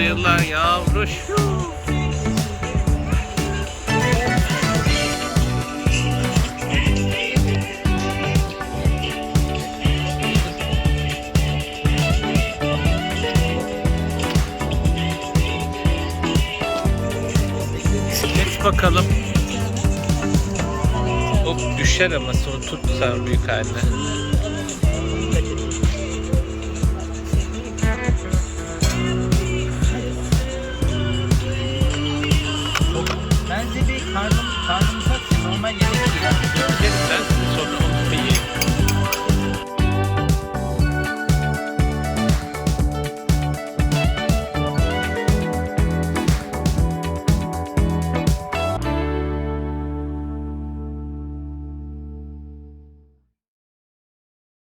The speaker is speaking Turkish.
yıllar yavruş. Bakalım. Hop düşer ama sonra tut büyük haline. condoms, condoms.